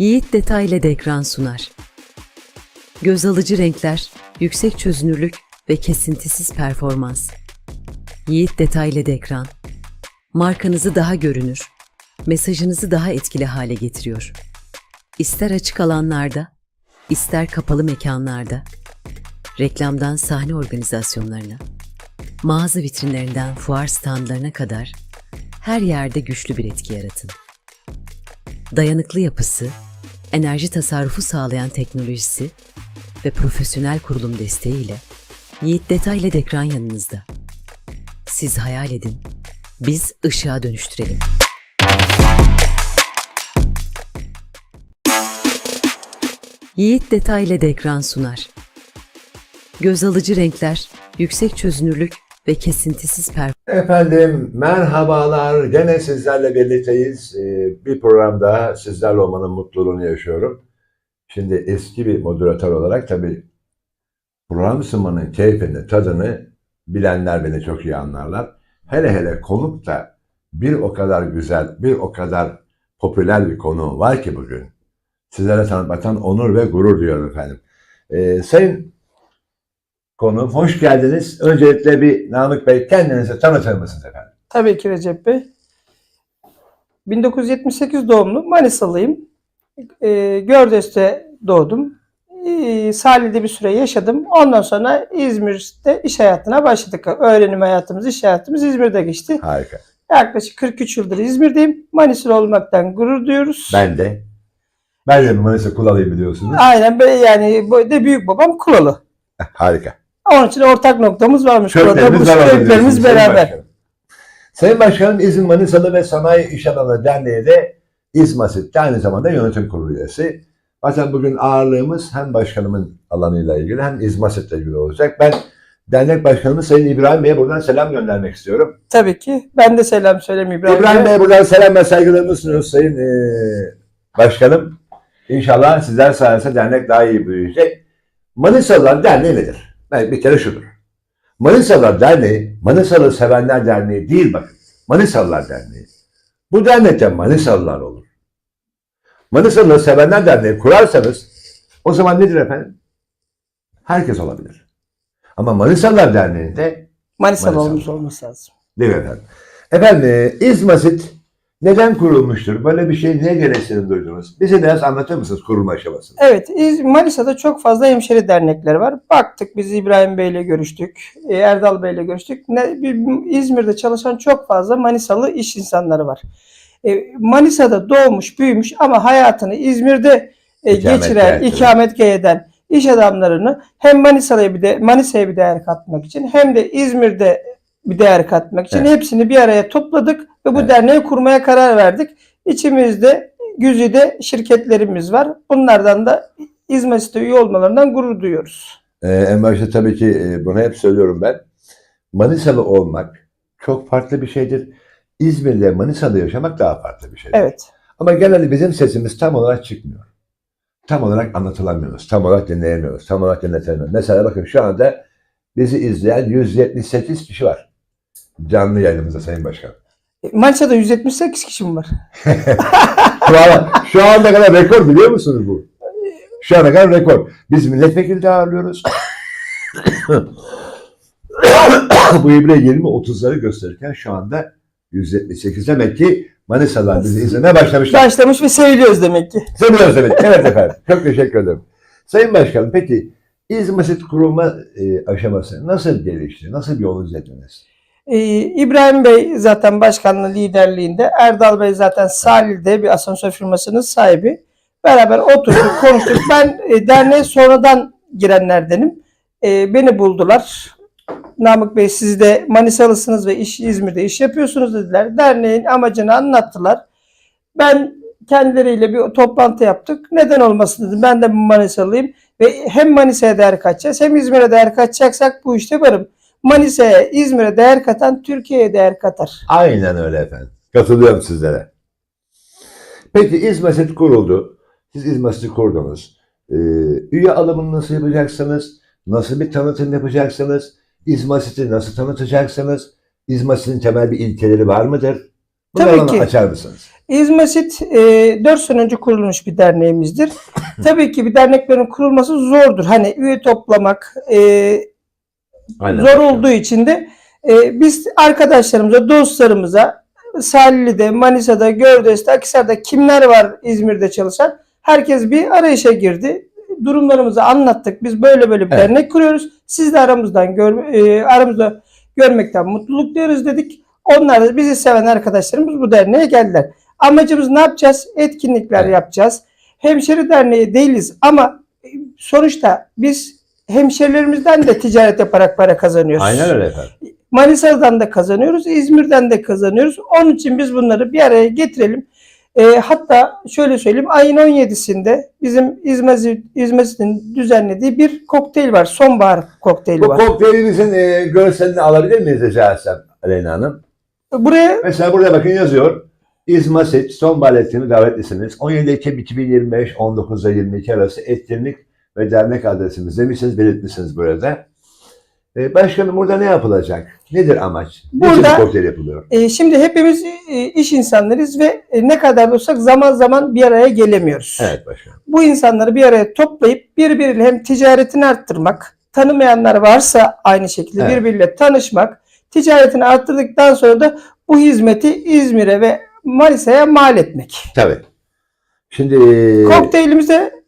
Yiğit detaylı de ekran sunar. Göz alıcı renkler, yüksek çözünürlük ve kesintisiz performans. Yiğit detaylı de ekran. Markanızı daha görünür, mesajınızı daha etkili hale getiriyor. İster açık alanlarda, ister kapalı mekanlarda, reklamdan sahne organizasyonlarına, mağaza vitrinlerinden fuar standlarına kadar her yerde güçlü bir etki yaratın. Dayanıklı yapısı, enerji tasarrufu sağlayan teknolojisi ve profesyonel kurulum desteğiyle Yiğit Detay LED ekran yanınızda. Siz hayal edin, biz ışığa dönüştürelim. Yiğit Detay LED ekran sunar. Göz alıcı renkler, yüksek çözünürlük ve kesintisiz performans. Efendim merhabalar. Gene sizlerle birlikteyiz. Ee, Bir programda sizlerle olmanın mutluluğunu yaşıyorum. Şimdi eski bir moderatör olarak tabii program sunmanın keyfini, tadını bilenler beni çok iyi anlarlar. Hele hele konuk da bir o kadar güzel, bir o kadar popüler bir konu var ki bugün. Sizlere tanıtmaktan onur ve gurur duyuyorum efendim. Ee, sayın konu, hoş geldiniz. Öncelikle bir Namık Bey kendinizi tanıtır mısınız efendim? Tabii ki Recep Bey. 1978 doğumlu Manisalıyım. Ee, Gördes'te doğdum. Ee, Salih'de bir süre yaşadım. Ondan sonra İzmir'de iş hayatına başladık. Öğrenim hayatımız, iş hayatımız İzmir'de geçti. Harika. Yaklaşık 43 yıldır İzmir'deyim. Manisalı olmaktan gurur duyuyoruz. Ben de. Ben de Manisa Kulalıyım biliyorsunuz. Aynen yani bu de büyük babam Kulalı. Harika. Onun için ortak noktamız varmış. Köklerimiz Bu Sayın beraber. Başkanım. Sayın Başkanım İzmir Manisalı ve Sanayi İş Adamları Derneği de aynı zamanda yönetim kurulu üyesi. Zaten bugün ağırlığımız hem başkanımın alanıyla ilgili hem İzmasit'le ilgili olacak. Ben dernek başkanımız Sayın İbrahim Bey'e buradan selam göndermek istiyorum. Tabii ki. Ben de selam söyleyeyim İbrahim, İbrahim Bey'e. Bey buradan selam ve saygılarımı sunuyoruz Sayın eee, Başkanım. İnşallah sizler sayesinde dernek daha iyi büyüyecek. Manisalılar Derneği nedir? Bir kere şudur. Manisalılar Derneği, Manisalı Sevenler Derneği değil bakın. Manisalılar Derneği. Bu dernekte Manisalılar olur. Manisalı Sevenler Derneği kurarsanız o zaman nedir efendim? Herkes olabilir. Ama Manisalılar Derneği'nde Manisalı Manisalı. olmuş olması lazım. Değil mi efendim? Efendim İzmasit neden kurulmuştur? Böyle bir şey niye gereksinimi duydunuz? Bize biraz anlatır mısınız kurulma aşamasını? Evet, Manisa'da çok fazla hemşeri dernekleri var. Baktık biz İbrahim Bey'le görüştük, e, Erdal Bey'le görüştük. Ne, İzmir'de çalışan çok fazla Manisalı iş insanları var. E, Manisa'da doğmuş, büyümüş ama hayatını İzmir'de e, İkametgah geçiren, ikametgah eden iş adamlarını hem Manisa'ya bir de Manisa'ya bir değer katmak için hem de İzmir'de bir değer katmak için Evet. hepsini bir araya topladık ve bu Evet. derneği kurmaya karar verdik. İçimizde Güzide şirketlerimiz var. Bunlardan da İzmir'de üye olmalarından gurur duyuyoruz. Ee, en başta tabii ki e, bunu hep söylüyorum ben. Manisalı olmak çok farklı bir şeydir. İzmir'de Manisa'da yaşamak daha farklı bir şeydir. Evet. Ama genelde bizim sesimiz tam olarak çıkmıyor. Tam olarak anlatılamıyoruz. Tam olarak dinleyemiyoruz. Tam olarak dinletemiyoruz. Mesela bakın şu anda bizi izleyen 178 kişi var. Canlı yayınımızda Sayın Başkan. Manisa'da 178 kişi mi var? Şu, an, şu ana kadar rekor biliyor musunuz bu? Şu ana kadar rekor. Biz milletvekili de ağırlıyoruz. bu ibre 20-30'ları gösterirken şu anda 178 demek ki Manisa'dan bizi izlemeye başlamışlar. Başlamış ve seviliyoruz demek ki. Seviyoruz demek. Evet efendim. Çok teşekkür ederim. Sayın Başkanım peki İzmasit kurulma e, aşaması nasıl gelişti? Nasıl bir yol izlediniz? Ee, İbrahim Bey zaten başkanlığı liderliğinde, Erdal Bey zaten Salih'de bir asansör firmasının sahibi. Beraber oturduk, konuştuk. Ben e, derneğe sonradan girenlerdenim. E, beni buldular. Namık Bey siz de Manisalısınız ve iş İzmir'de iş yapıyorsunuz dediler. Derneğin amacını anlattılar. Ben kendileriyle bir toplantı yaptık. Neden olmasın dedim. Ben de Manisalıyım ve hem Manisa'ya değer katacağız hem İzmir'e değer katacaksak bu işte varım. Manisa'ya, İzmir'e değer katan Türkiye'ye değer katar. Aynen öyle efendim. Katılıyorum sizlere. Peki İzmasit kuruldu. Siz İzmasit'i kurdunuz. Ee, üye alımını nasıl yapacaksınız? Nasıl bir tanıtım yapacaksınız? İzmasit'i nasıl tanıtacaksınız? İzmasit'in temel bir ilkeleri var mıdır? Bunları Tabii ki. açar mısınız? İzmasit e, 4 sene önce kurulmuş bir derneğimizdir. Tabii ki bir derneklerin kurulması zordur. Hani üye toplamak e, Aynen. zor olduğu için de e, biz arkadaşlarımıza, dostlarımıza Salili'de, Manisa'da, Gördes'te, Akhisar'da kimler var İzmir'de çalışan? Herkes bir arayışa girdi. Durumlarımızı anlattık. Biz böyle böyle bir Evet. dernek kuruyoruz. Siz de aramızdan gör, e, aramızda görmekten mutluluk duyuyoruz dedik. Onlar da bizi seven arkadaşlarımız bu derneğe geldiler. Amacımız ne yapacağız? Etkinlikler Evet. yapacağız. Hemşeri derneği değiliz ama sonuçta biz hemşerilerimizden de ticaret yaparak para kazanıyoruz. Aynen öyle efendim. Manisa'dan da kazanıyoruz, İzmir'den de kazanıyoruz. Onun için biz bunları bir araya getirelim. E, hatta şöyle söyleyeyim, ayın 17'sinde bizim İzmezit, İzmezit'in düzenlediği bir kokteyl var. Sonbahar kokteyli Bu var. kokteylinizin e, görselini alabilir miyiz rica etsem Aleyna Hanım? Buraya Mesela burada bakın yazıyor. İzmasit son baletini davetlisiniz. 17 Ekim 2025 19'da 22 arası etkinlik ve dernek adresimiz demişsiniz, belirtmişsiniz burada. E, başkanım burada ne yapılacak? Nedir amaç? Niçin Burada- kokteyl yapılıyor? e, şimdi hepimiz e, iş insanlarıyız ve e, ne kadar da olsak zaman zaman bir araya gelemiyoruz. Evet başkanım. bu insanları bir araya toplayıp birbiriyle hem ticaretini arttırmak, tanımayanlar varsa aynı şekilde Evet. birbiriyle tanışmak, ticaretini arttırdıktan sonra da bu hizmeti İzmir'e ve Manisa'ya mal etmek. Tabii. Şimdi Kokteylimizde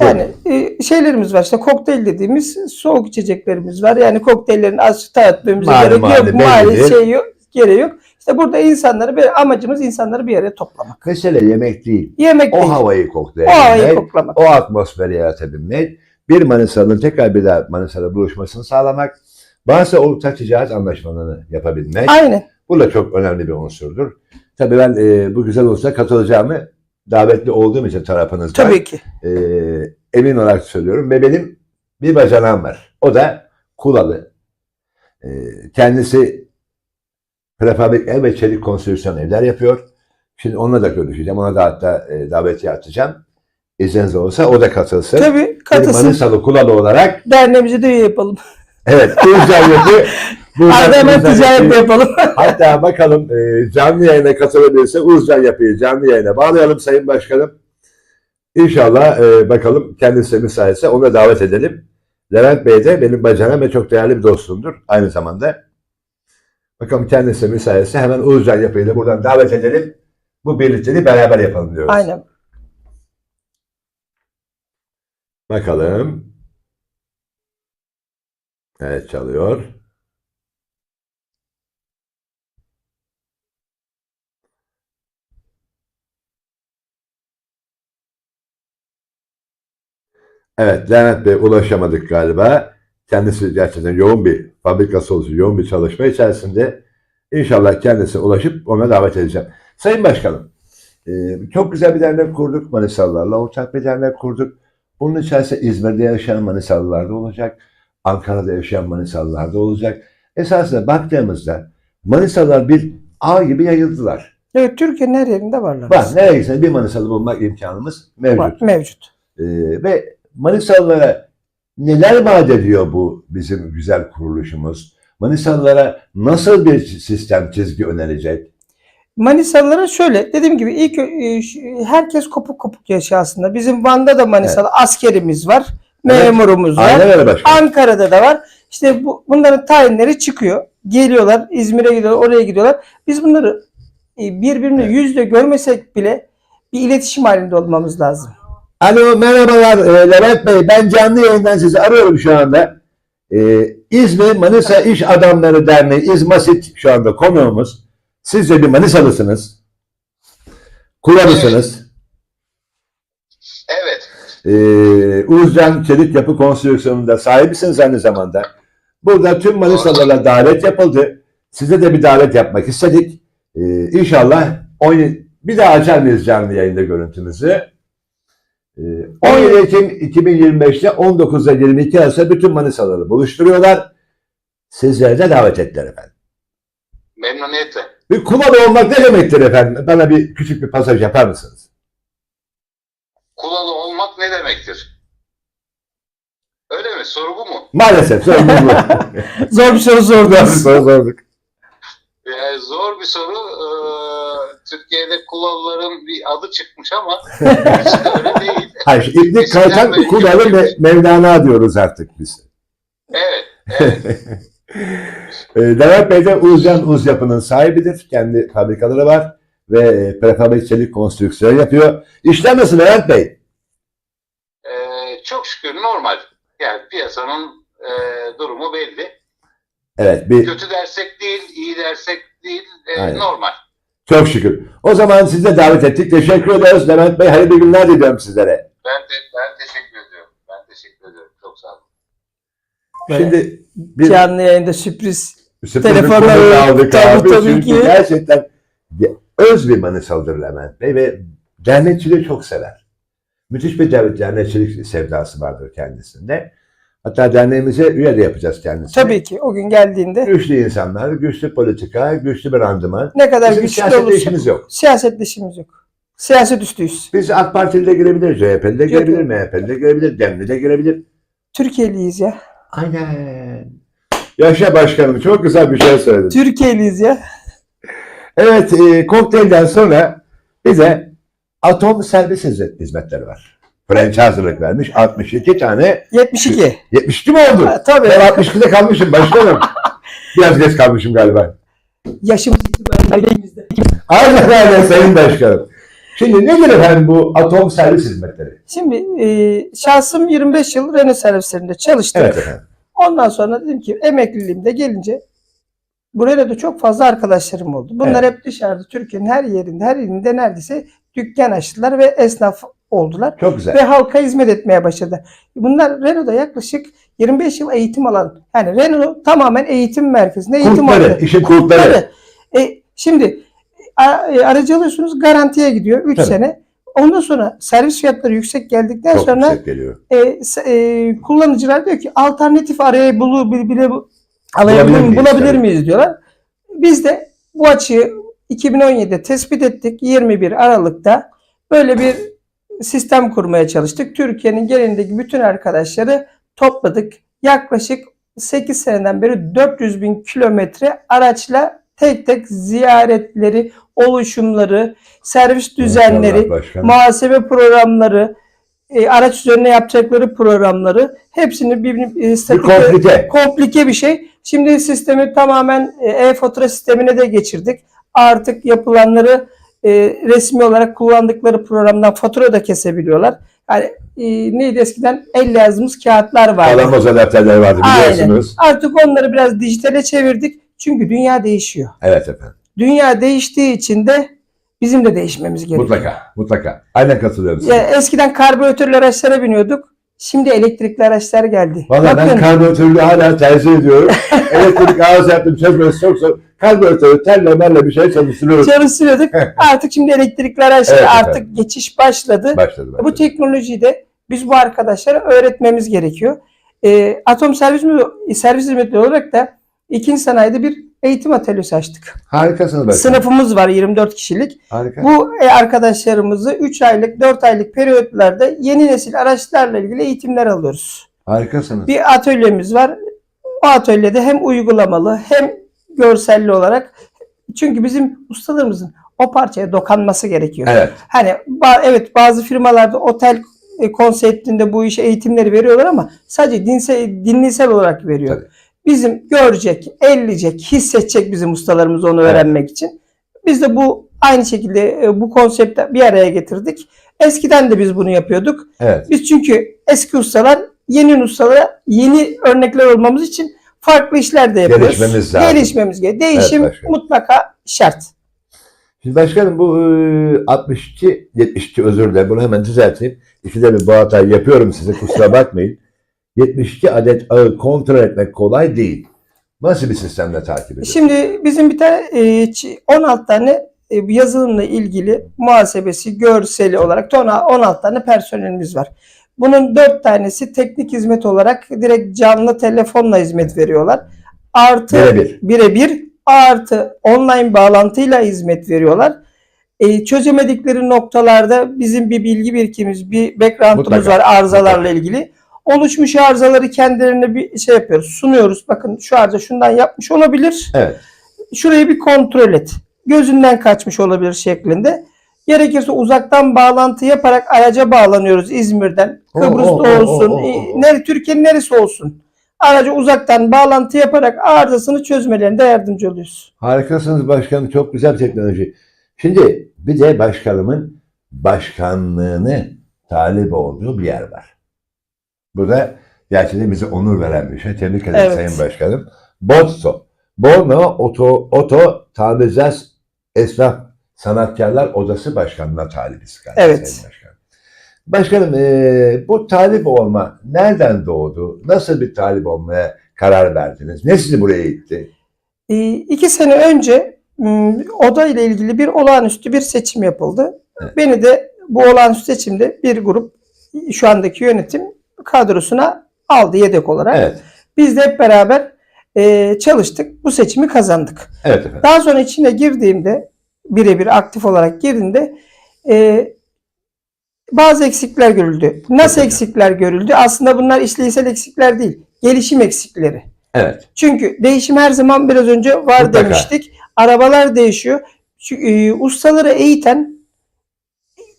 yani e, şeylerimiz var işte kokteyl dediğimiz soğuk içeceklerimiz var. Yani kokteyllerin az tanıtmamıza Malum gerek yok. Mali bellidir. şey yok, gereği yok. İşte burada insanları bir amacımız insanları bir araya toplamak. mesele yemek değil. Yemek O değil. havayı o havayı etmek, koklamak. o atmosferi yaratabilmek, bir Manisa'nın tekrar bir daha Manisa'da buluşmasını sağlamak, bazı ortak ticaret anlaşmalarını yapabilmek. Aynen. Bu da çok önemli bir unsurdur. Tabii ben e, bu güzel olsa katılacağımı davetli olduğum için tarafınızdan Tabii ki. e, emin olarak söylüyorum. Ve benim bir bacanağım var. O da Kulalı. E, kendisi prefabrik ev ve çelik konstrüksiyon evler yapıyor. Şimdi onunla da görüşeceğim. Ona da hatta e, davetiye atacağım. İzniniz olsa o da katılsın. Tabii katılsın. Manisalı Kulalı olarak Derneğimizi de üye yapalım. evet bu güzelliği Arada hemen ticaret yapalım. Hatta bakalım e, canlı yayına katılabilirse Uzcan yapıyı canlı yayına bağlayalım Sayın Başkanım. İnşallah e, bakalım kendisi müsaitse ona davet edelim. Levent Bey de benim bacanam ve çok değerli bir dostumdur aynı zamanda. Bakalım kendisi müsaitse hemen Uzcan yapıyla buradan davet edelim. Bu birlikteliği beraber yapalım diyoruz. Aynen. Bakalım. Evet çalıyor. Evet Levent Bey ulaşamadık galiba. Kendisi gerçekten yoğun bir fabrikası olsun, yoğun bir çalışma içerisinde. İnşallah kendisine ulaşıp ona davet edeceğim. Sayın Başkanım, e, çok güzel bir dernek kurduk Manisalılarla. Ortak bir dernek kurduk. Bunun içerisinde İzmir'de yaşayan Manisalılar da olacak. Ankara'da yaşayan Manisalılar da olacak. Esasında baktığımızda Manisalılar bir ağ gibi yayıldılar. Evet Türkiye'nin her yerinde varlar. Bak nereye gitsen bir Manisalı bulmak imkanımız mevcut. Var, mevcut. Ee, ve Manisalılara neler vaat ediyor bu bizim güzel kuruluşumuz? Manisalılara nasıl bir sistem çizgi önerecek? Manisalılara şöyle dediğim gibi ilk e, herkes kopuk kopuk yaşıyor aslında. Bizim Van'da da Manisalı askerimiz var. Evet. Memurumuz var. Aynen öyle başkanım. Ankara'da da var. İşte bu, bunların tayinleri çıkıyor. Geliyorlar. İzmir'e gidiyorlar. Oraya gidiyorlar. Biz bunları e, birbirini Evet. yüzle görmesek bile bir iletişim halinde olmamız lazım. Alo merhabalar e, Levent Bey. Ben canlı yayından sizi arıyorum şu anda. E, İzmir Manisa İş Adamları Derneği İzmasit şu anda konuğumuz. Siz de bir Manisalısınız. Kullanısınız. Evet. e, Uzcan Çelik Yapı Konstrüksiyonunda sahibisiniz aynı zamanda. Burada tüm Manisalılarla davet yapıldı. Size de bir davet yapmak istedik. E, inşallah 17 bir daha açar mıyız canlı yayında görüntümüzü? E, 17 Ekim 2025'te 19'da 22 arasında bütün Manisalıları buluşturuyorlar. Sizleri de davet ettiler efendim. Memnuniyetle. Bir kumalı olmak ne demektir efendim? Bana bir küçük bir pasaj yapar mısınız? Kulalı olmak ne demektir? Öyle mi? Soru bu mu? Maalesef sorumluluğu. Zor bir soru sordunuz. Soru sorduk. Yani zor bir soru. Ee, Türkiye'de kulağların bir adı çıkmış ama de öyle değil. Hayır, İbni Kalkan gibi- ve Mevlana diyoruz artık biz. Evet, evet. E, Levent Bey de Uzcan Uz Yapı'nın sahibidir. Kendi fabrikaları var ve e, prefabrik çelik konstrüksiyon yapıyor. İşler nasıl Levent Bey? Ee, çok şükür normal. Yani piyasanın e, durumu belli. Evet, bir Kötü dersek değil, iyi dersek değil, e, Aynen. normal. Çok şükür. O zaman sizi de davet ettik. Teşekkür ederiz Levent Bey. Hayırlı günler diliyorum sizlere. Ben de ben teşekkür ediyorum. Ben teşekkür ediyorum. Çok sağ olun. Şimdi bir Canlı yayında sürpriz sürpriz telefonları- aldık tabii, abi. tabii Çünkü ki. gerçekten öz bir Manisalıdır Levent Bey ve dernekçiliği çok sever. Müthiş bir der- dernekçilik sevdası vardır kendisinde. Hatta derneğimize üye de yapacağız kendisini. tabii ki o gün geldiğinde Güçlü insanlar, güçlü politika, güçlü bir randıman. ne kadar Bizim güçlü olursa işimiz yok. siyasetle işimiz yok. Siyaset üstüyüz. Biz AK Partili de girebilir, CHP'li de girebilir. MHP'li de girebilir, DEM'li de girebilir. Türkiye'liyiz ya. Aynen. Yaşa başkanım çok güzel bir şey söyledin. Türkiye'liyiz ya. Evet, e, kokteylden sonra bize atom servis hizmet- hizmetleri var. French hazırlık vermiş 62 tane. 72. 72 mi oldu? Ha, tabii. Ben 62'de kalmışım başkanım. Biraz geç kalmışım galiba. Yaşımız itibariyle Aynen aynen sayın başkanım. Şimdi nedir efendim bu atom servis hizmetleri? Şimdi e, şahsım 25 yıl Renault servislerinde çalıştım. Evet efendim. Ondan sonra dedim ki emekliliğimde gelince buraya da çok fazla arkadaşlarım oldu. Bunlar hep dışarıda Türkiye'nin her yerinde, her ilinde neredeyse dükkan açtılar ve esnaf oldular. Çok güzel. Ve halka hizmet etmeye başladı. Bunlar Renault'da yaklaşık 25 yıl eğitim alan, yani Renault tamamen eğitim merkezinde eğitim Kurtları, alıyor. işin kurtları. Tabii. E, şimdi e, aracı alıyorsunuz garantiye gidiyor 3 Tabii. sene. Ondan sonra servis fiyatları yüksek geldikten Çok sonra yüksek geliyor. e, e, kullanıcılar diyor ki alternatif araya bulu bile, bile alabilir, miyiz? bulabilir Tabii. miyiz diyorlar. Biz de bu açığı 2017'de tespit ettik. 21 Aralık'ta böyle bir sistem kurmaya çalıştık. Türkiye'nin genelindeki bütün arkadaşları topladık. Yaklaşık 8 seneden beri 400 bin kilometre araçla tek tek ziyaretleri, oluşumları, servis düzenleri, muhasebe programları, e, araç üzerine yapacakları programları hepsini bir, bir, Bir statik komplike. komplike bir şey. Şimdi sistemi tamamen e, e-fatura sistemine de geçirdik. Artık yapılanları e, resmi olarak kullandıkları programdan fatura da kesebiliyorlar. Yani e, neydi eskiden elle yazdığımız kağıtlar vardı. Alamoza defterler vardı biliyorsunuz. Artık onları biraz dijitale çevirdik. Çünkü dünya değişiyor. Evet efendim. Dünya değiştiği için de bizim de değişmemiz gerekiyor. Mutlaka. Mutlaka. Aynen katılıyorum size. Ya eskiden karbüratörlü araçlara biniyorduk. Şimdi elektrikli araçlar geldi. Valla ben Bakın, karbüratörü hala tercih ediyorum. Elektrik ağız yaptım çözmesi çok zor. Karbüratörü telle merle bir şey çalıştırıyorum. çalıştırıyorduk. Artık şimdi elektrikli araçlara Evet, artık efendim. geçiş başladı. Başladı. başladı. Bu teknolojiyi de biz bu arkadaşlara öğretmemiz gerekiyor. Ee, Atom servis mi servis hizmetleri olarak da ikinci sanayide bir eğitim atölyesi açtık. Harikasınız başkanım. Sınıfımız var 24 kişilik. Harika. Bu e, arkadaşlarımızı 3 aylık 4 aylık periyotlarda yeni nesil araçlarla ilgili eğitimler alıyoruz. Harikasınız. Bir atölyemiz var. O atölyede hem uygulamalı hem görselli olarak çünkü bizim ustalarımızın o parçaya dokanması gerekiyor. Evet. Hani ba- evet bazı firmalarda otel e, konseptinde bu işe eğitimleri veriyorlar ama sadece dinsel, dinlisel olarak veriyor. Tabii. Bizim görecek, elleyecek, hissedecek bizim ustalarımız onu Evet. öğrenmek için. Biz de bu aynı şekilde e, bu konsepti bir araya getirdik. Eskiden de biz bunu yapıyorduk. Evet. Biz çünkü eski ustalar yeni ustalara yeni örnekler olmamız için farklı işler de yapıyoruz. Gelişmemiz lazım. Gelişmemiz gerekiyor. Değişim Evet, başkanım. mutlaka şart. Şimdi başkanım bu e, 62, 72 özür dilerim bunu hemen düzelteyim. İkide bir bu hatayı yapıyorum size kusura bakmayın. 72 adet ağı kontrol etmek kolay değil. Nasıl bir sistemle takip ediyorsunuz? Şimdi bizim bir tane e, çi- 16 tane e, yazılımla ilgili muhasebesi, görseli olarak tona 16 tane personelimiz var. Bunun 4 tanesi teknik hizmet olarak direkt canlı telefonla hizmet veriyorlar. Artı Birebir. birebir artı online bağlantıyla hizmet veriyorlar. E, çözemedikleri noktalarda bizim bir bilgi birikimimiz, bir background'umuz Mutlaka. var arızalarla ilgili. Oluşmuş arızaları kendilerine bir şey yapıyoruz, sunuyoruz. Bakın şu arıza şundan yapmış olabilir. Evet. şurayı bir kontrol et. Gözünden kaçmış olabilir şeklinde. Gerekirse uzaktan bağlantı yaparak araca bağlanıyoruz İzmir'den. Kıbrıs'ta oo, olsun, nere- Türkiye'nin neresi olsun. Aracı uzaktan bağlantı yaparak arızasını çözmelerinde yardımcı oluyoruz. Harikasınız başkanım. Çok güzel teknoloji. Şimdi bir de başkanımın başkanlığını talip olduğu bir yer var. Bu da gerçekten bize onur veren bir şey. Tebrik ederim Evet. Sayın Başkanım. BOTSO. Borno Oto, Oto Tamirciler Esnaf Sanatkarlar Odası Başkanı'na talibiz. galiba Evet. Sayın Başkanım. Başkanım eee, bu talip olma nereden doğdu? Nasıl bir talip olmaya karar verdiniz? Ne sizi buraya itti? E, iki sene önce oda ile ilgili bir olağanüstü bir seçim yapıldı. Evet. Beni de bu olağanüstü seçimde bir grup şu andaki yönetim kadrosuna aldı yedek olarak. Evet. Biz de hep beraber e, çalıştık. Bu seçimi kazandık. Evet efendim. Daha sonra içine girdiğimde birebir aktif olarak girdiğimde e, bazı eksikler görüldü. Nasıl Peki. eksikler görüldü? Aslında bunlar işlevsel eksikler değil. Gelişim eksikleri. Evet. Çünkü değişim her zaman biraz önce var Mutlaka. demiştik. Arabalar değişiyor. Şu, e, ustaları eğiten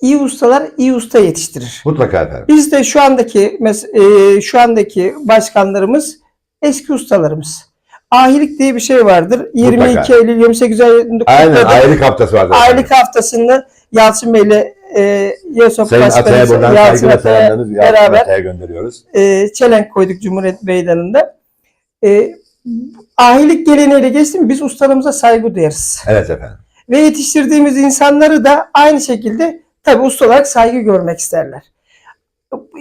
iyi ustalar iyi usta yetiştirir. Mutlaka efendim. Biz de şu andaki e, şu andaki başkanlarımız eski ustalarımız. Ahilik diye bir şey vardır. 22 Mutlaka. Eylül 28 Eylül'de Aynen aylık haftası vardı. Aylık haftasını Yalçın Bey'le e, Yosop Sayın Atay'a buradan Yalçın saygı ve Atay'a selamlarınızı Yalçın beraber Atay'a gönderiyoruz. e, çelenk koyduk Cumhuriyet Meydanı'nda. E, ahilik geleneğiyle geçti mi biz ustalarımıza saygı duyarız. Evet efendim. Ve yetiştirdiğimiz insanları da aynı şekilde tabi usta olarak saygı görmek isterler.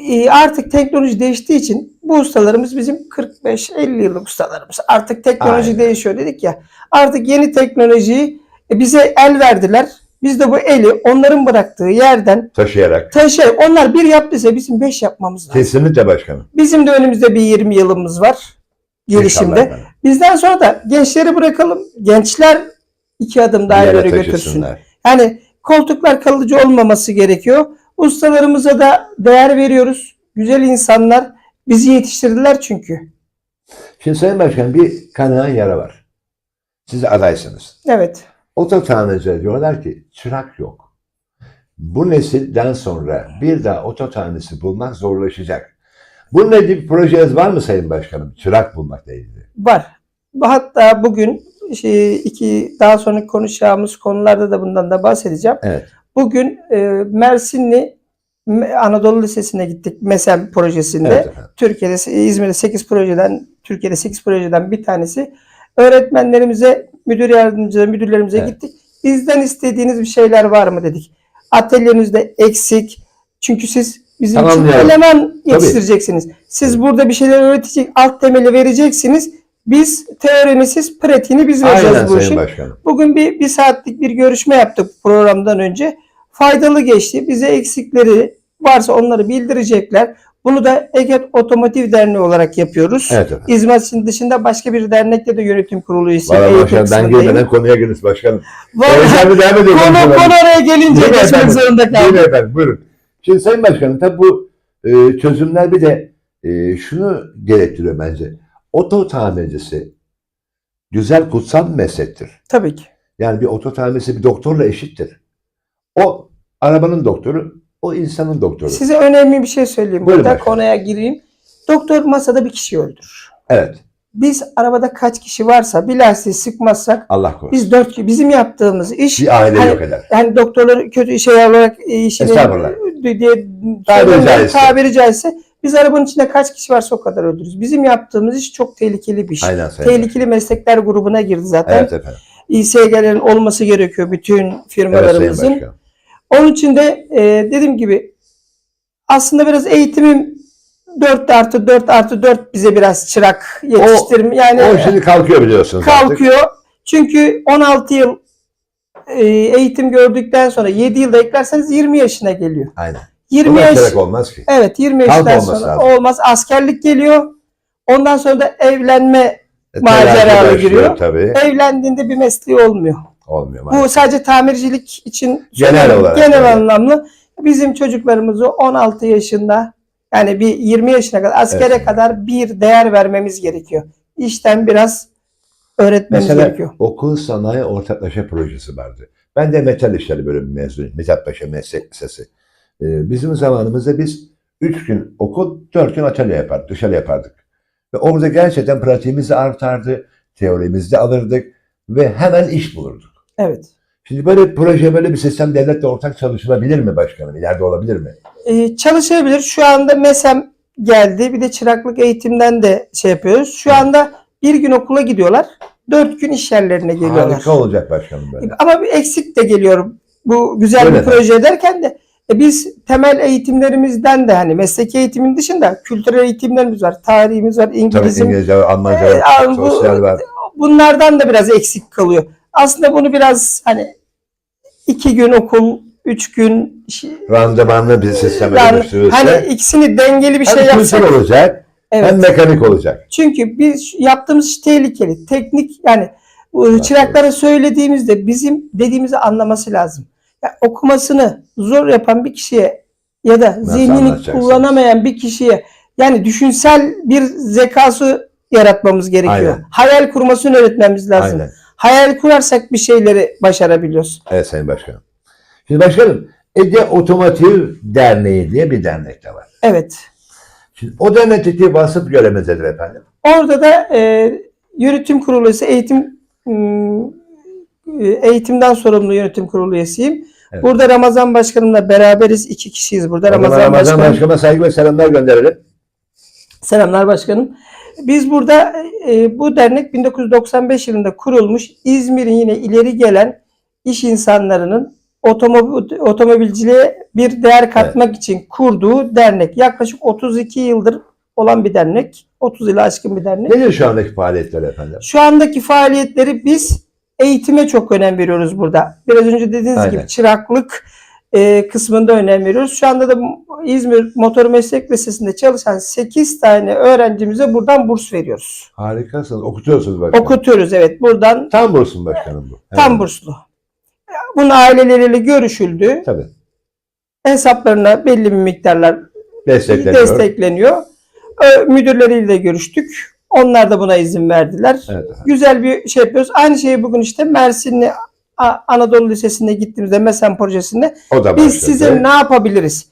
E, artık teknoloji değiştiği için bu ustalarımız bizim 45-50 yıllık ustalarımız. Artık teknoloji Aynen. değişiyor dedik ya. Artık yeni teknolojiyi e, bize el verdiler. Biz de bu eli onların bıraktığı yerden Taşıyarak. taşıyarak onlar bir yaptıysa bizim beş yapmamız lazım. Kesinlikle başkanım. Bizim de önümüzde bir 20 yılımız var gelişimde. Bizden sonra da gençleri bırakalım. Gençler iki adım daha ileri götürsün. Yani koltuklar kalıcı olmaması gerekiyor. Ustalarımıza da değer veriyoruz. Güzel insanlar bizi yetiştirdiler çünkü. Şimdi Sayın Başkanım bir kanayan yara var. Siz adaysınız. Evet. Ototanrıcılar diyorlar ki çırak yok. Bu nesilden sonra bir daha ototanrısı bulmak zorlaşacak. Bununla ilgili bir projeniz var mı Sayın Başkanım? Çırak bulmakla ilgili. Var. Hatta bugün şey, iki daha sonra konuşacağımız konularda da bundan da bahsedeceğim. Evet. Bugün e, Mersinli Me- Anadolu Lisesi'ne gittik MESEM projesinde. Evet efendim. Türkiye'de İzmir'de 8 projeden Türkiye'de 8 projeden bir tanesi. Öğretmenlerimize, müdür yardımcıları, müdürlerimize Evet. gittik. Bizden istediğiniz bir şeyler var mı dedik. Atölyenizde eksik. Çünkü siz bizim için Tamamlayalım. eleman yetiştireceksiniz. Siz burada bir şeyler öğretecek, alt temeli vereceksiniz. Biz teorini siz pratiğini biz vereceğiz Aynen bu işin. Başkanım. Bugün bir, bir saatlik bir görüşme yaptık programdan önce. Faydalı geçti. Bize eksikleri varsa onları bildirecekler. Bunu da Eget Otomotiv Derneği olarak yapıyoruz. Evet efendim. İzmir'in dışında başka bir dernekte de yönetim kurulu üyesi. Valla başkanım ben girmeden konuya giriniz başkanım. Özel devam edelim. konu, konu oraya gelince Değil geçmek efendim? zorunda kaldım. efendim? Buyurun. Şimdi Sayın Başkanım tabii bu e, çözümler bir de e, şunu gerektiriyor bence. Oto tamircisi güzel kutsal meslektir. Tabii ki. Yani bir oto tamircisi bir doktorla eşittir. O arabanın doktoru, o insanın doktoru. Size önemli bir şey söyleyeyim. Buyurun Burada başkanım. konuya gireyim. Doktor masada bir kişi öldürür. Evet. Biz arabada kaç kişi varsa bir lastiği sıkmazsak Allah korusun. biz dört bizim yaptığımız iş bir aile Hani- yok eder. yani doktorları kötü şey olarak e, işini Estağfurullah. diye Tabiri caizse. tabiri caizse biz arabanın içinde kaç kişi varsa o kadar öldürürüz. Bizim yaptığımız iş çok tehlikeli bir iş. Aynen Sayın Tehlikeli meslekler grubuna girdi zaten. Evet efendim. İSG'lerin olması gerekiyor bütün Evet firmalarımızın. Başkanım. Onun için de e, dediğim gibi aslında biraz eğitimim 4 artı 4 artı 4 bize biraz çırak yetiştirme. Yani O şimdi kalkıyor biliyorsunuz artık. kalkıyor. Çünkü 16 yıl e, eğitim gördükten sonra 7 yılda eklerseniz 20 yaşına geliyor. Aynen. 20 Buna yaş olmaz ki. Evet 20 Kalk yaşından olması sonra lazım. olmaz. Askerlik geliyor. Ondan sonra da evlenme E, Maceralı giriyor. Tabii. evlendiğinde bir mesleği olmuyor. Olmuyor maalesef. Bu sadece tamircilik için Genel olarak, genel evet. anlamlı. Bizim çocuklarımızı 16 yaşında yani bir 20 yaşına kadar askere Evet. kadar bir değer vermemiz gerekiyor. İşten biraz öğretmemiz Mesela gerekiyor. okul sanayi ortaklaşa projesi vardı. Ben de metal işleri bölümü mezunuyum. Mithat Paşa Meslek Lisesi. Ee, bizim zamanımızda biz üç gün okul, dört gün atölye yapardık, dışarı yapardık. Ve orada gerçekten pratiğimiz artardı, teorimizi de alırdık ve hemen iş bulurduk. Evet. Şimdi böyle proje, böyle bir sistem devletle ortak çalışılabilir mi başkanım? İleride olabilir mi? Ee, çalışabilir. Şu anda MESEM geldi. Bir de çıraklık eğitimden de şey yapıyoruz. Şu anda bir gün okula gidiyorlar. Dört gün iş yerlerine geliyorlar. Harika olacak başkanım böyle. Ama bir eksik de geliyor. Bu güzel Öyle bir mi? proje ederken de e, biz temel eğitimlerimizden de hani mesleki eğitimin dışında kültürel eğitimlerimiz var. Tarihimiz var, Tabii. İngilizce var, Almanca Ee, bu- sosyal var. Bunlardan da biraz eksik kalıyor. Aslında bunu biraz hani iki gün okul, üç gün Randımanlı bir sisteme yani dönüştürülse hani ikisini dengeli bir şey hem yapsak. olacak Evet. hem mekanik olacak. Çünkü biz yaptığımız iş tehlikeli. Teknik yani çıraklara söylediğimizde bizim dediğimizi anlaması lazım. Ya, okumasını zor yapan bir kişiye ya da zihnini anlatacaksınız? kullanamayan bir kişiye yani düşünsel bir zekası yaratmamız gerekiyor. Aynen. Hayal kurmasını öğretmemiz lazım. Aynen. Hayal kurarsak bir şeyleri başarabiliyoruz. Evet Sayın Başkanım. Şimdi başkanım Ege Otomotiv Derneği diye bir dernek de var. Evet. Şimdi o dernekteki vasıf göremezdir efendim. Orada da e, yönetim kurulu üyesi, eğitim hmm, e, eğitimden sorumlu yönetim kurulu üyesiyim. Evet. Burada Ramazan Başkanımla beraberiz. iki kişiyiz burada. O Ramazan, Ramazan Başkanım. Başkanıma saygı ve selamlar gönderelim. Selamlar Başkanım. Biz burada e, bu dernek 1995 yılında kurulmuş. İzmir'in yine ileri gelen iş insanlarının otomobil, otomobilciliğe bir değer katmak için kurduğu dernek. Yaklaşık 32 yıldır olan bir dernek. 30 yılı aşkın bir dernek. Nedir şu andaki faaliyetler efendim? Şu andaki faaliyetleri biz eğitime çok önem veriyoruz burada. Biraz önce dediğiniz Aynen. gibi çıraklık e, kısmında önem veriyoruz. Şu anda da İzmir Motor Meslek Lisesi'nde çalışan 8 tane öğrencimize buradan burs veriyoruz. Harikasınız. Okutuyorsunuz başkanım. Okutuyoruz evet buradan Tam bursum başkanım bu. tam Evet. burslu. Bunun aileleriyle görüşüldü. Tabii. Hesaplarına belli bir miktarlar Destekleniyor. destekleniyor. Müdürleriyle de görüştük. Onlar da buna izin verdiler. Evet. güzel bir şey yapıyoruz. Aynı şeyi bugün işte Mersinli Anadolu Lisesi'ne gittiğimizde MESEN projesinde biz başladı. size ne yapabiliriz?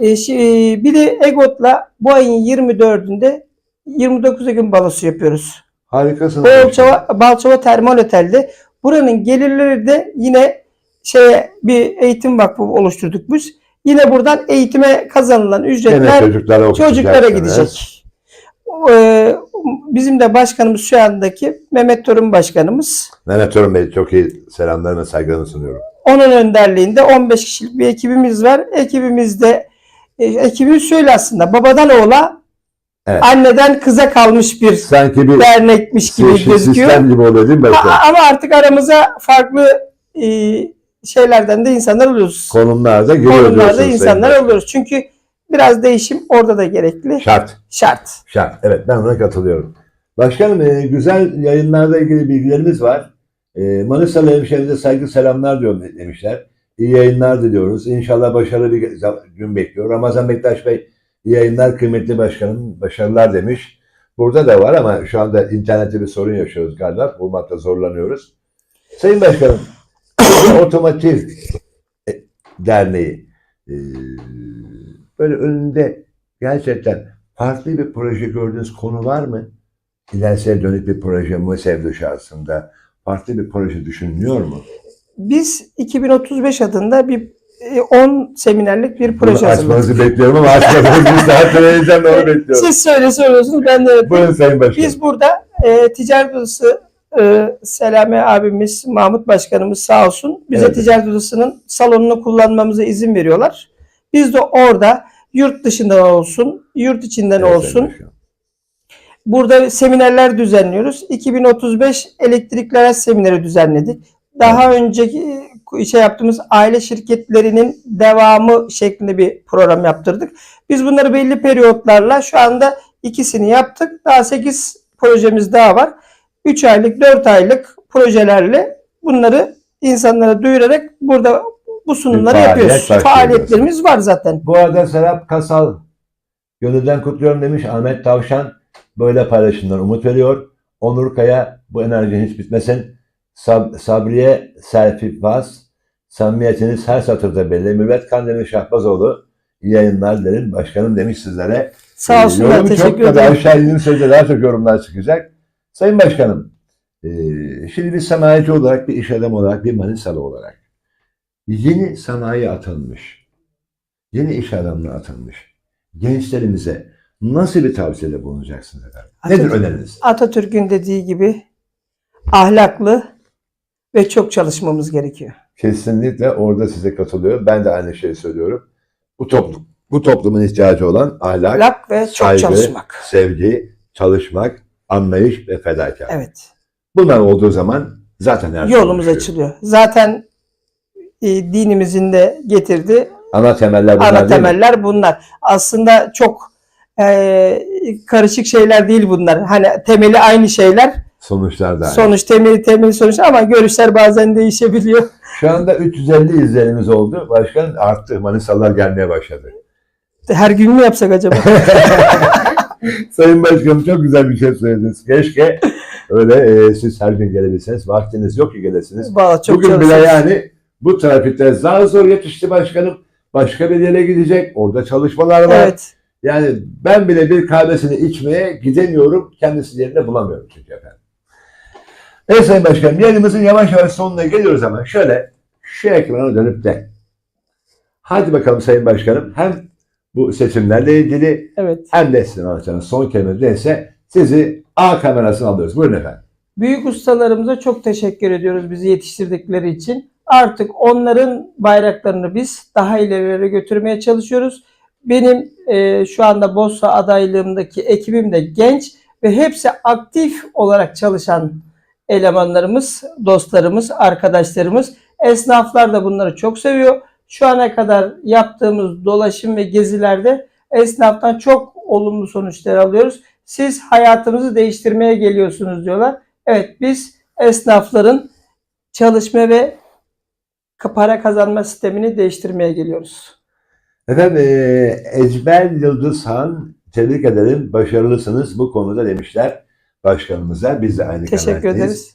Ee, şi- bir de EGOT'la bu ayın 24'ünde 29 gün balosu yapıyoruz. Harikasınız. Balçova, Balçova Termal Otel'de. Buranın gelirleri de yine şeye bir eğitim vakfı oluşturduk biz. Yine buradan eğitime kazanılan ücretler çocuklara çocuklara gidecek. Ee, bizim de başkanımız şu andaki Mehmet Torun başkanımız. Mehmet Orhun Bey çok iyi selamlarımı saygılarımı sunuyorum. Onun önderliğinde 15 kişilik bir ekibimiz var. Ekibimizde e, ekibimiz şöyle aslında babadan oğula Evet. anneden kıza kalmış bir Sanki bir dernekmiş gibi sistem gözüküyor. gibi oluyor değil mi başkanım? A- Ama artık aramıza farklı e, şeylerden de insanlar oluyoruz. Konumlarda giriyor Konumlarda insanlar oluyoruz. Çünkü biraz değişim orada da gerekli. Şart. Şart. Şart. Evet ben ona katılıyorum. Başkanım e, güzel yayınlarla ilgili bilgilerimiz var. E, Manisalı hemşehrimize saygı selamlar diyor demişler. İyi yayınlar diliyoruz. İnşallah başarılı bir gün bekliyor. Ramazan Bektaş Bey iyi yayınlar kıymetli başkanım. Başarılar demiş. Burada da var ama şu anda internette bir sorun yaşıyoruz galiba. Bulmakta zorlanıyoruz. Sayın Başkanım, Otomotiv Derneği e, böyle önünde gerçekten farklı bir proje gördüğünüz konu var mı? İlerisiye dönük bir proje MUSEV dışarısında farklı bir proje düşünülüyor mu? Biz 2035 adında bir e, 10 seminerlik bir proje Bunu açmanızı bekliyorum ama. Bir saattir heyecanla onu bekliyorum. Siz söyle söylüyorsunuz ben de yapayım. Buyurun Sayın Başkanım. Biz burada e, ticaret odası e, Selami abimiz, Mahmut başkanımız sağ olsun bize Evet. ticaret odasının salonunu kullanmamıza izin veriyorlar. Biz de orada yurt dışından olsun, yurt içinden Evet, olsun burada seminerler düzenliyoruz. 2035 elektrikli araç semineri düzenledik. Daha önceki e, şey yaptığımız aile şirketlerinin devamı şeklinde bir program yaptırdık. Biz bunları belli periyotlarla şu anda ikisini yaptık. Daha 8 projemiz daha var. 3 aylık, 4 aylık projelerle bunları insanlara duyurarak burada bu sunumları faaliyet yapıyoruz. başlıyor Faaliyetlerimiz var zaten. Bu arada Serap Kasal gönülden kutluyorum demiş. Ahmet Tavşan böyle paylaşımlar umut veriyor. Onur Kaya bu enerjin hiç bitmesin. Sab Sabriye Serfi Vaz, samimiyetiniz her satırda belli. Mürvet Kandemir Şahbazoğlu, iyi yayınlar derim. Başkanım demiş sizlere. Sağ olsunlar. yorum Teşekkür çok ederim. aşağı indiğiniz sözde daha çok yorumlar çıkacak. Sayın Başkanım, e, şimdi bir sanayici olarak, bir iş adamı olarak, bir Manisalı olarak yeni sanayi atılmış, yeni iş adamına atılmış gençlerimize nasıl bir tavsiyede bulunacaksınız efendim? Nedir Atatürk- öneriniz? Atatürk'ün dediği gibi ahlaklı ve çok çalışmamız gerekiyor. Kesinlikle orada size katılıyorum. Ben de aynı şeyi söylüyorum. Bu toplum, bu toplumun ihtiyacı olan ahlak, Ahlak ve çok saygı, çalışmak. sevgi, çalışmak, anlayış ve fedakarlık. Evet. Bunlar olduğu zaman zaten her şey Yolumuz açılıyor. Zaten e, dinimizin de getirdiği Ana temeller bunlar ana temeller bunlar. Aslında çok e, karışık şeyler değil bunlar. Hani temeli aynı şeyler. Sonuçlar da aynı. Sonuç temeli temeli sonuç ama görüşler bazen değişebiliyor. Şu anda 350 izlenimiz oldu. Başkan arttı. Manisalılar gelmeye başladı. Her gün mü yapsak acaba? Sayın Başkanım çok güzel bir şey söylediniz. Keşke öyle e, siz her gün gelebilseniz. Vaktiniz yok ki gelesiniz. Valla çok Bugün bile yani bu trafikte zar zor yetişti başkanım. Başka bir yere gidecek. Orada çalışmalar var. Evet. Yani ben bile bir kahvesini içmeye gidemiyorum. Kendisi yerine bulamıyorum çünkü efendim. Evet Sayın Başkanım yayınımızın yavaş yavaş sonuna geliyoruz ama şöyle şu ekrana dönüp de hadi bakalım Sayın Başkanım hem bu seçimlerle ilgili Evet. hem de sizin anlatacağınız son kelime neyse sizi A kamerasına alıyoruz. Buyurun efendim. Büyük ustalarımıza çok teşekkür ediyoruz bizi yetiştirdikleri için. Artık onların bayraklarını biz daha ileri götürmeye çalışıyoruz. Benim e, şu anda Bossa adaylığımdaki ekibim de genç ve hepsi aktif olarak çalışan elemanlarımız, dostlarımız, arkadaşlarımız. Esnaflar da bunları çok seviyor. Şu ana kadar yaptığımız dolaşım ve gezilerde esnaftan çok olumlu sonuçlar alıyoruz. Siz hayatımızı değiştirmeye geliyorsunuz diyorlar. Evet biz esnafların çalışma ve para kazanma sistemini değiştirmeye geliyoruz. Efendim eee Ecmel Yıldız Han tebrik ederim. Başarılısınız bu konuda demişler başkanımıza. Biz de aynı Teşekkür ederiz.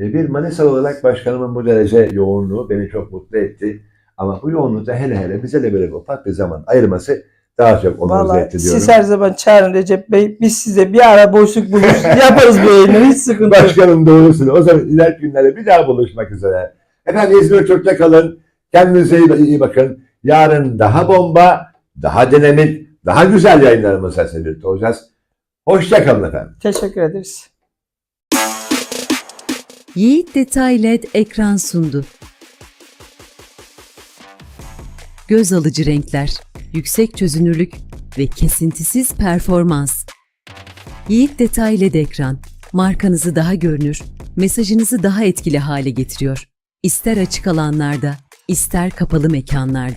E, Bir Manisalı olarak başkanımın bu derece yoğunluğu beni çok mutlu etti. Ama bu yoğunluğu hele hele bize de böyle bir ufak bir zaman ayırması daha çok Vallahi etti diyorum. siz her zaman çağırın Recep Bey. Biz size bir ara boşluk bulur yaparız bu yayını. Hiç sıkıntı yok. Başkanım doğrusu. O zaman ileriki günlerde bir daha buluşmak üzere. Efendim İzmir Türk'te kalın. Kendinize iyi, iyi bakın. Yarın daha bomba, daha dinamik, daha güzel yayınlarımızla sizinle birlikte olacağız. Hoşçakalın efendim. Teşekkür ederiz. Yiğit Detay LED ekran sundu. Göz alıcı renkler, yüksek çözünürlük ve kesintisiz performans. Yiğit Detay LED ekran, markanızı daha görünür, mesajınızı daha etkili hale getiriyor. İster açık alanlarda, ister kapalı mekanlarda.